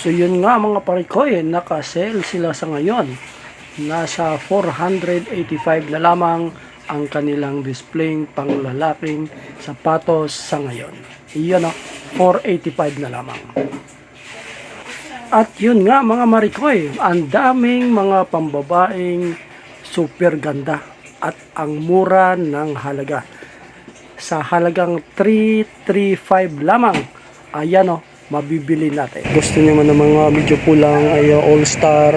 So yun nga mga parikoy, naka-sale sila sa ngayon. Nasa 485 na lamang ang kanilang displaying panglalaking sapatos sa ngayon. Iyon o, 485 na lamang. At yun nga mga marikoy, ang daming mga pambabaeng super ganda at ang mura ng halaga. Sa halagang 335 lamang, ayan o, mabibili natin. Gusto niyo man ng mga medyo pulang ay uh, all-star.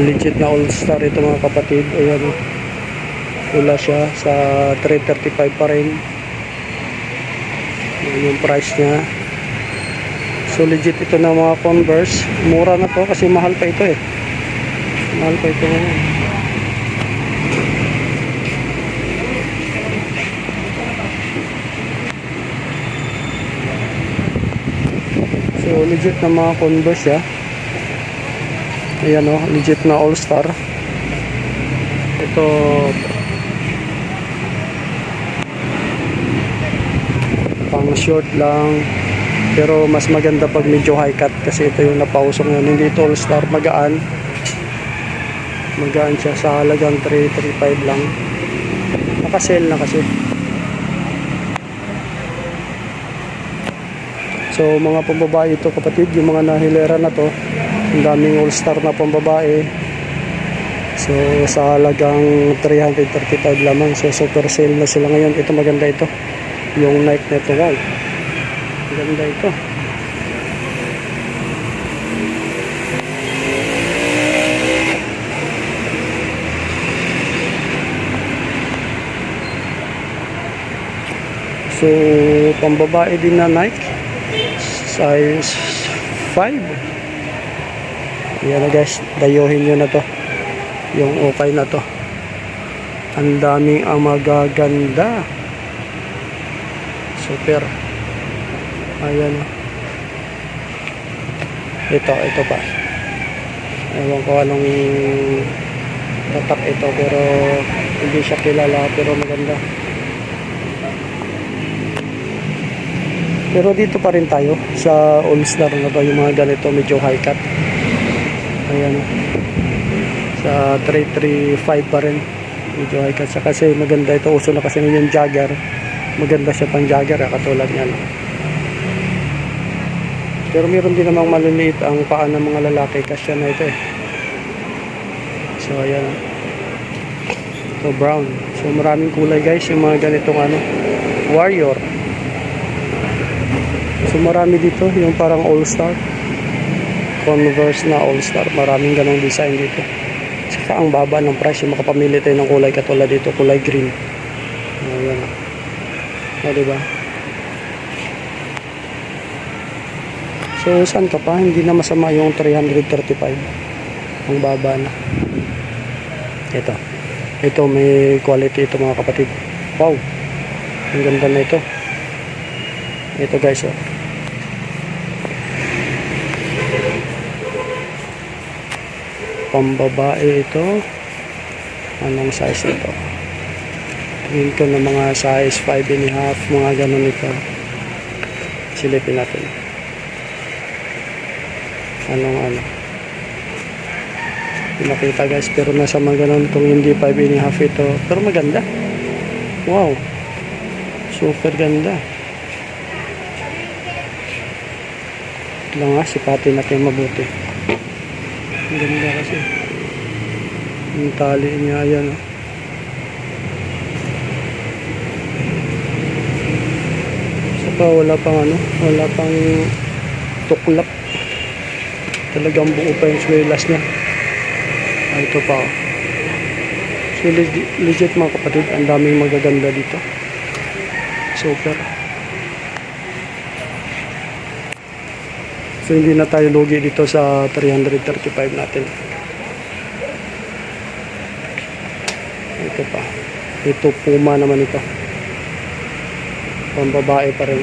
Legit na all-star ito mga kapatid. Ayan o. Pula siya sa 335 pa rin. Yan yung price niya. So legit ito ng mga Converse. Mura na to kasi mahal pa ito eh. Mahal pa ito ngayon. Legit na mga Converse ya. Ayan o, legit na All Star. Ito pang short lang. Pero mas maganda pag medyo high cut kasi ito yung napausong yun hindi ito all star magaan. Magaan siya sa halagang 335 lang. Nakasale na kasi so mga pambabae ito kapatid yung mga nahilera na to ang daming all star na pambabae. So sa halagang 335 lamang. So super sale na sila ngayon. Ito maganda ito. Yung Nike na ito wow ganda ito. So pambabae din na Nike size 5 yan na guys. Dayohin nyo na to. Yung okay na to. Ang daming ang magaganda. Super. Ayan. Ito ito pa. Ewan ko anong tatak ito pero hindi siya kilala pero maganda pero dito pa rin tayo sa all star na ba yung mga ganito medyo high cut. Ayan. Sa 335 pa rin medyo high cut. Siya kasi maganda ito uso na kasi ngayon jogger maganda siya pang jogger ah, katulad niyan. Pero meron din namang maliliit ang paa ng mga lalaki kasi na ito eh. So ayan. So brown. So maraming kulay guys yung mga ganitong ano warrior so marami dito yung parang all star converse na all star maraming ganong design dito saka ang baba ng price yung makapamili tayo ng kulay katulad dito kulay green ayan o diba So, saan ka pa? Hindi na masama yung 335. Ang baba na. Ito. Ito, may quality ito mga kapatid. Wow. Ang ganda na ito. Ito guys, oh. Pambabae ito. Anong size ito? Tingin ko na mga size 5 and a half, mga ganun ito. Silipin natin. Anong ano? Pinakita guys pero nasa mga ganun itong hindi 5 and a half ito. Pero maganda. Wow. Super ganda. Lang nga sipatin natin mabuti ang ganda kasi. Yung tali niya yan oh. saka wala pang ano wala pang tuklap. Talagang buo pa yung swelas niya. Ah, ito pa oh. so legit, legit mga kapatid ang daming magaganda dito. Super. so hindi na tayo lugi dito sa 335 natin ito pa ito puma naman ito pambabae pa rin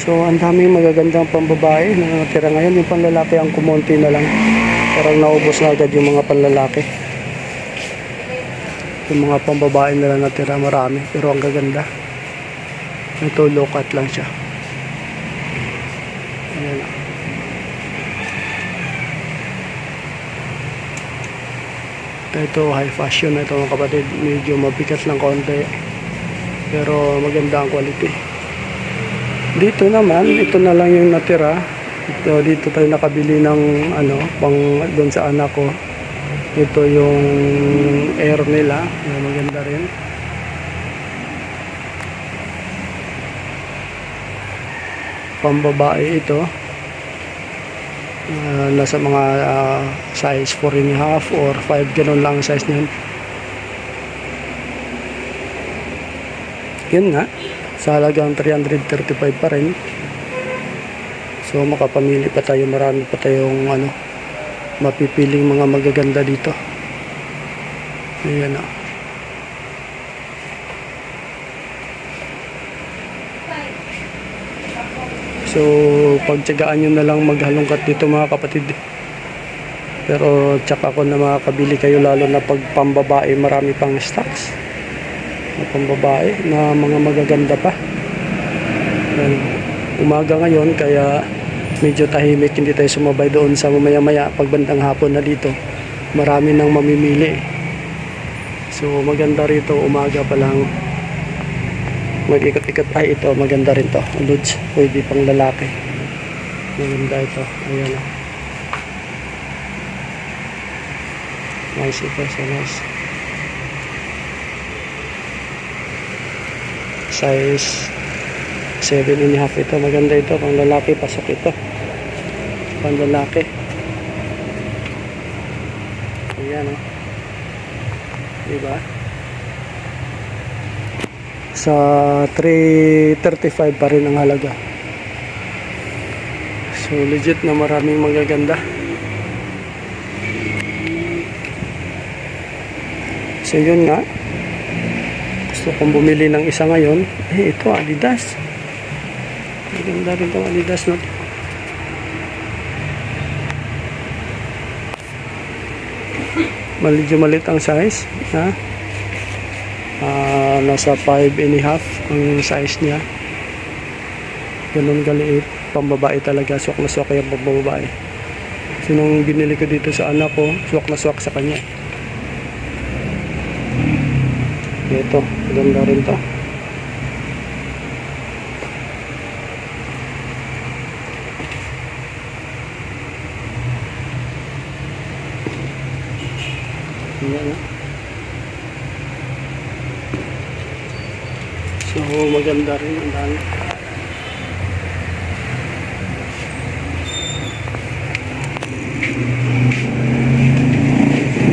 So, ang daming magagandang pambabae na natira ngayon. Yung panlalaki ang kumonti na lang. Parang naubos na agad yung mga panlalaki. Yung mga pambabae na lang natira marami. Pero ang gaganda. Ito low cut lang siya. Ayan. Ito high fashion ito mga kapatid. Medyo mabigat lang konti. Pero maganda ang quality. Dito naman, ito na lang yung natira. Ito, dito tayo nakabili ng ano, pang doon sa anak ko. Ito yung air nila. Maganda rin. Pambabae ito. Ah, nasa mga ah, size 4 and a half or 5 ganun lang ang size niyan. Yun nga, sa halagang 335 pa rin. So makapamili pa tayo, marami pa tayong ano, mapipiling mga magaganda dito. Ayan na. So, pagtyagaan nyo na lang maghalongkat dito mga kapatid. Pero tsaka ako na makakabili kayo lalo na pag pambabae marami pang stocks. Na pambabae na mga magaganda pa. Yan. Umaga ngayon kaya medyo tahimik hindi tayo sumabay doon sa mamaya maya pag bandang hapon na dito. Marami nang mamimili. So maganda rito umaga pa lang mag-ikot-ikot ay ito. Maganda rin to. Lods pwede pang lalaki. Maganda ito. Ayan o nice ito so nice. Size 7 and a half ito. Maganda ito. Pang lalaki pasok ito. Pang lalaki. Ayan o diba sa 335 pa rin ang halaga. So legit na maraming magaganda. So yun nga. Gusto kong bumili ng isa ngayon. Eh ito adidas. Maganda rin itong adidas na to medyo malit ang size ha Nasa 5 and a half ang size niya. Ganun galiit pambabae talaga. Swak na swak yung pambabae. So nung binili ko dito sa anak ko swak na swak sa kanya. Ito. Maganda rin to. Ayan, So maganda rin ang dami.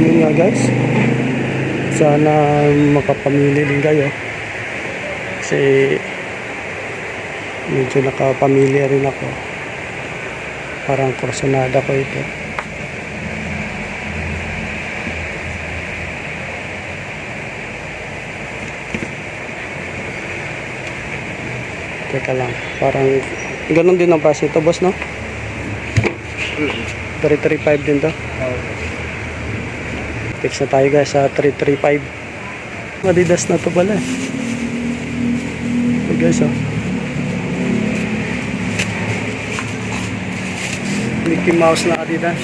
Yun nga guys. Sana makapamili din kayo. Kasi medyo nakapamili rin ako. Parang personada ko ito. Teka lang. Parang ganun din ang price ito, boss, no? 335 din to. Fix na tayo guys sa 335. Adidas na to pala. eh. So guys, oh. Mickey Mouse na Adidas.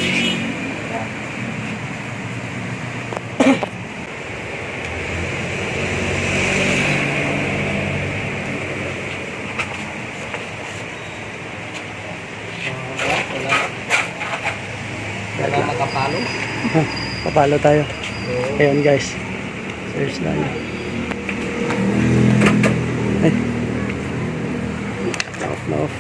Wala makapalo. Papalo tayo. Ayun guys. Search na yun. Ay. Off na off.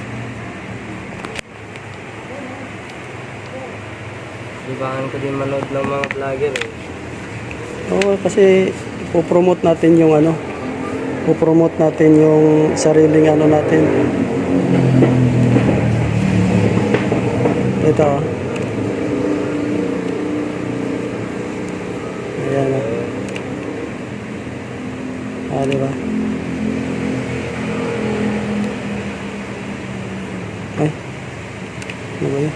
Libangan ko din manood ng mga vlogger eh. Oo, kasi ipopromote natin yung ano, ipopromote natin yung sariling ano natin. Ito. oh. Ayan. oh. Ah, di ba? Ay. Ano ba yun?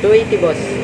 280 boss.